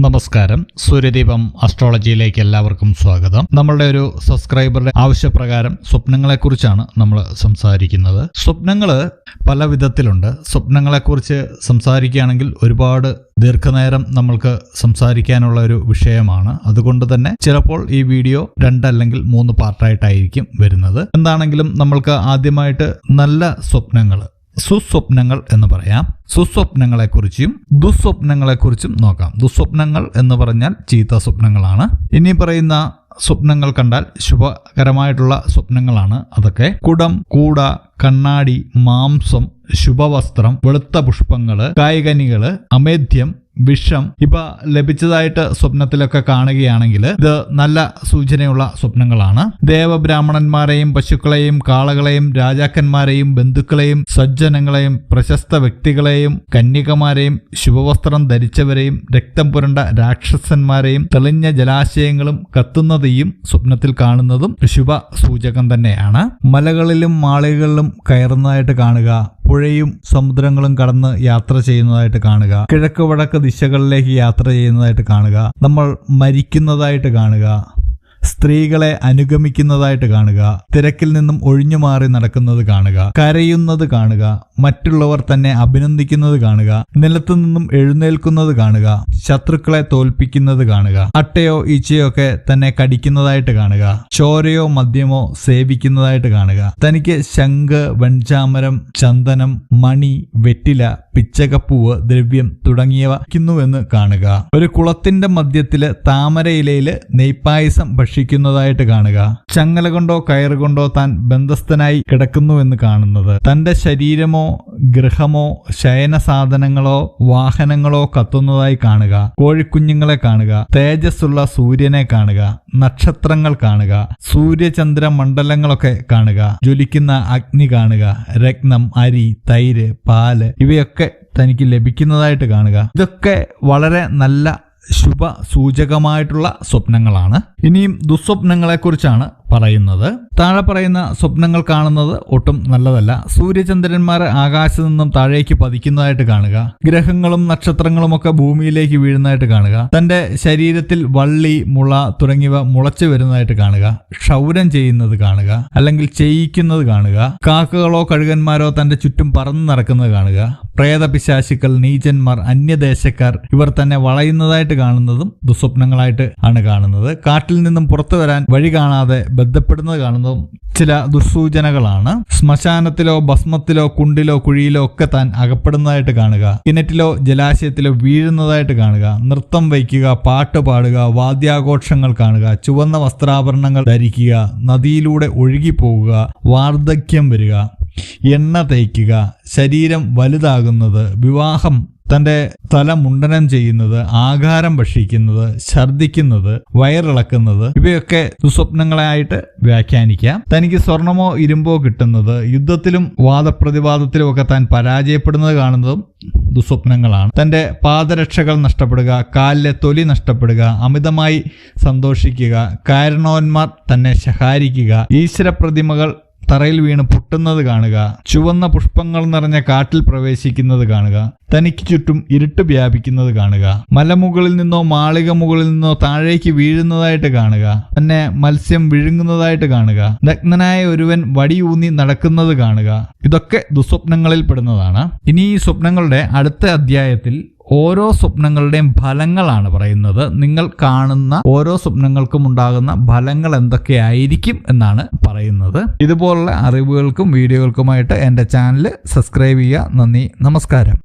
നമസ്കാരം. സൂര്യദീപം അസ്ട്രോളജിയിലേക്ക് എല്ലാവർക്കും സ്വാഗതം. നമ്മളുടെ ഒരു സബ്സ്ക്രൈബറുടെ ആവശ്യപ്രകാരം സ്വപ്നങ്ങളെക്കുറിച്ചാണ് നമ്മൾ സംസാരിക്കുന്നത്. സ്വപ്നങ്ങൾ പല വിധത്തിലുണ്ട്. സ്വപ്നങ്ങളെക്കുറിച്ച് സംസാരിക്കുകയാണെങ്കിൽ ഒരുപാട് ദീർഘനേരം നമ്മൾക്ക് സംസാരിക്കാനുള്ള ഒരു വിഷയമാണ്. അതുകൊണ്ട് തന്നെ ചിലപ്പോൾ ഈ വീഡിയോ രണ്ടല്ലെങ്കിൽ മൂന്ന് പാർട്ടായിട്ടായിരിക്കും വരുന്നത്. എന്താണെങ്കിലും നമ്മൾക്ക് ആദ്യമായിട്ട് നല്ല സ്വപ്നങ്ങൾ സുസ്വപ്നങ്ങൾ എന്ന് പറയാം. സുസ്വപ്നങ്ങളെക്കുറിച്ചും ദുസ്വപ്നങ്ങളെക്കുറിച്ചും നോക്കാം. ദുസ്വപ്നങ്ങൾ എന്ന് പറഞ്ഞാൽ ചീത്ത സ്വപ്നങ്ങളാണ്. ഇനി പറയുന്ന സ്വപ്നങ്ങൾ കണ്ടാൽ ശുഭകരമായിട്ടുള്ള സ്വപ്നങ്ങളാണ് അതൊക്കെ. കുടം കൂട കണ്ണാടി മാംസം ശുഭവസ്ത്രം വെളുത്ത പുഷ്പങ്ങൾ കായികനികൾ അമേദ്യം വിഷം ഇപ്പൊ ലഭിച്ചതായിട്ട് സ്വപ്നത്തിലൊക്കെ കാണുകയാണെങ്കിൽ ഇത് നല്ല സൂചനയുള്ള സ്വപ്നങ്ങളാണ്. ദേവബ്രാഹ്മണന്മാരെയും പശുക്കളെയും കാളകളെയും രാജാക്കന്മാരെയും ബന്ധുക്കളെയും സജ്ജനങ്ങളെയും പ്രശസ്ത വ്യക്തികളെയും കന്യകമാരെയും ശുഭവസ്ത്രം ധരിച്ചവരെയും രക്തം പുരണ്ട രാക്ഷസന്മാരെയും തെളിഞ്ഞ ജലാശയങ്ങളും കത്തുന്ന തീയും സ്വപ്നത്തിൽ കാണുന്നതും ശുഭ സൂചകം തന്നെയാണ്. മലകളിലും മാളികളിലും കയറുന്നതായിട്ട് കാണുക പുഴയും സമുദ്രങ്ങളും കടന്ന് യാത്ര ചെയ്യുന്നതായിട്ട് കാണുക. കിഴക്ക് വടക്ക് ദിശകളിലേക്ക് യാത്ര ചെയ്യുന്നതായിട്ട് കാണുക. നമ്മൾ മരിക്കുന്നതായിട്ട് കാണുക. സ്ത്രീകളെ അനുഗമിക്കുന്നതായിട്ട് കാണുക തിരക്കിൽ നിന്നും ഒഴിഞ്ഞു മാറി നടക്കുന്നത് കാണുക കരയുന്നത് കാണുക മറ്റുള്ളവർ തന്നെ അഭിനന്ദിക്കുന്നത് കാണുക നിലത്തു നിന്നും എഴുന്നേൽക്കുന്നത് കാണുക ശത്രുക്കളെ തോൽപ്പിക്കുന്നത് കാണുക അട്ടയോ ഈച്ചയോ ഒക്കെ തന്നെ കടിക്കുന്നതായിട്ട് കാണുക ചോരയോ മദ്യമോ സേവിക്കുന്നതായിട്ട് കാണുക. തനിക്ക് ശംഖ് വെൺചാമരം ചന്ദനം മണി വെറ്റില പിച്ചകപ്പൂവ് ദ്രവ്യം തുടങ്ങിയവ ക്കുന്നുവെന്ന് കാണുക. ഒരു കുളത്തിന്റെ മധ്യത്തിൽ താമരയിലയിൽ നെയ്പായസം ഭക്ഷിക്കുന്നതായിട്ട് കാണുക. ചങ്ങല കൊണ്ടോ കയറുകൊണ്ടോ താൻ ബന്ധസ്ഥനായി കിടക്കുന്നുവെന്ന് കാണുന്നത്. തന്റെ ശരീരമോ ഗൃഹമോ ശയന സാധനങ്ങളോ വാഹനങ്ങളോ കത്തുന്നതായി കാണുക. കോഴിക്കുഞ്ഞുങ്ങളെ കാണുക. തേജസ്സുള്ള സൂര്യനെ കാണുക. നക്ഷത്രങ്ങൾ കാണുക. സൂര്യചന്ദ്ര മണ്ഡലങ്ങളൊക്കെ കാണുക. ജ്വലിക്കുന്ന അഗ്നി കാണുക. രത്നം അരി തൈര് പാൽ ഇവയൊക്കെ തനിക്ക് ലഭിക്കുന്നതായിട്ട് കാണുക. ഇതൊക്കെ വളരെ നല്ല ശുഭ സൂചകമായിട്ടുള്ള സ്വപ്നങ്ങളാണ്. ഇനിയും ദുസ്വപ്നങ്ങളെക്കുറിച്ചാണ് പറയുന്നത്. താഴെ പറയുന്ന സ്വപ്നങ്ങൾ കാണുന്നത് ഒട്ടും നല്ലതല്ല. സൂര്യചന്ദ്രന്മാർ ആകാശത്തു നിന്നും താഴേക്ക് പതിക്കുന്നതായിട്ട് കാണുക. ഗ്രഹങ്ങളും നക്ഷത്രങ്ങളും ഒക്കെ ഭൂമിയിലേക്ക് വീഴുന്നതായിട്ട് കാണുക. തന്റെ ശരീരത്തിൽ വള്ളി മുള തുടങ്ങിയവ മുളച്ചു വരുന്നതായിട്ട് കാണുക. ക്ഷൗരം ചെയ്യുന്നത് കാണുക. അല്ലെങ്കിൽ ചെയ്യിക്കുന്നത് കാണുക. കാക്കകളോ കഴുകന്മാരോ തന്റെ ചുറ്റും പറന്നു നടക്കുന്നത് കാണുക. പ്രേത പിശാശുക്കൾ നീചന്മാർ അന്യദേശക്കാർ ഇവർ തന്നെ വളയുന്നതായിട്ട് കാണുന്നതും ദുസ്വപ്നങ്ങളായിട്ട് ആണ് കാണുന്നത്. കാട്ടിൽ നിന്നും പുറത്തു വരാൻ വഴി കാണാതെ ബന്ധപ്പെടുന്നത് കാണുന്നതും ചില ദുസ്സൂചനകളാണ്. ശ്മശാനത്തിലോ ഭസ്മത്തിലോ കുണ്ടിലോ കുഴിയിലോ ഒക്കെ താൻ അകപ്പെടുന്നതായിട്ട് കാണുക. കിണറ്റിലോ ജലാശയത്തിലോ വീഴുന്നതായിട്ട് കാണുക. നൃത്തം വയ്ക്കുക പാട്ട് പാടുക വാദ്യാഘോഷങ്ങൾ കാണുക ചുവന്ന വസ്ത്രാഭരണങ്ങൾ ധരിക്കുക നദിയിലൂടെ ഒഴുകിപ്പോകുക വാർദ്ധക്യം വരിക എണ്ണ തേക്കുക ശരീരം വലുതാകുന്നത് വിവാഹം തന്റെ തല മുണ്ടനം ചെയ്യുന്നത് ആകാരം ഭക്ഷിക്കുന്നത് ഛർദിക്കുന്നത് വയറിളക്കുന്നത് ഇവയൊക്കെ ദുസ്വപ്നങ്ങളായിട്ട് വ്യാഖ്യാനിക്കാം. തനിക്ക് സ്വർണമോ ഇരുമ്പോ കിട്ടുന്നത് യുദ്ധത്തിലും വാദപ്രതിവാദത്തിലും ഒക്കെ താൻ പരാജയപ്പെടുന്നത് കാണുന്നതും ദുസ്വപ്നങ്ങളാണ്. തന്റെ പാദരക്ഷകൾ നഷ്ടപ്പെടുക കാലിലെ തൊലി നഷ്ടപ്പെടുക അമിതമായി സന്തോഷിക്കുക കാരണവന്മാർ തന്നെ ശഹാരിക്കുക ഈശ്വര പ്രതിമകൾ തറയിൽ വീണ് പൊട്ടുന്നത് കാണുക ചുവന്ന പുഷ്പങ്ങൾ നിറഞ്ഞ കാട്ടിൽ പ്രവേശിക്കുന്നത് കാണുക തനിക്ക് ചുറ്റും ഇരുട്ട് വ്യാപിക്കുന്നത് കാണുക മലമുകളിൽ നിന്നോ മാളിക മുകളിൽ നിന്നോ താഴേക്ക് വീഴുന്നതായിട്ട് കാണുക തന്നെ മത്സ്യം വിഴുങ്ങുന്നതായിട്ട് കാണുക നഗ്നനായ ഒരുവൻ വടിയൂന്നി നടക്കുന്നത് കാണുക. ഇതൊക്കെ ദുസ്വപ്നങ്ങളിൽ പെടുന്നതാണ്. ഇനി ഈ സ്വപ്നങ്ങളുടെ അടുത്ത അധ്യായത്തിൽ ഓരോ സ്വപ്നങ്ങളുടെയും ഫലങ്ങളാണ് പറയുന്നത്. നിങ്ങൾ കാണുന്ന ഓരോ സ്വപ്നങ്ങൾക്കും ഉണ്ടാകുന്ന ഫലങ്ങൾ എന്തൊക്കെയായിരിക്കും എന്നാണ് പറയുന്നത്. ഇതുപോലുള്ള അറിവുകൾക്കും വീഡിയോകൾക്കുമായിട്ട് എന്റെ ചാനൽ സബ്സ്ക്രൈബ് ചെയ്യുക. നന്ദി. നമസ്കാരം.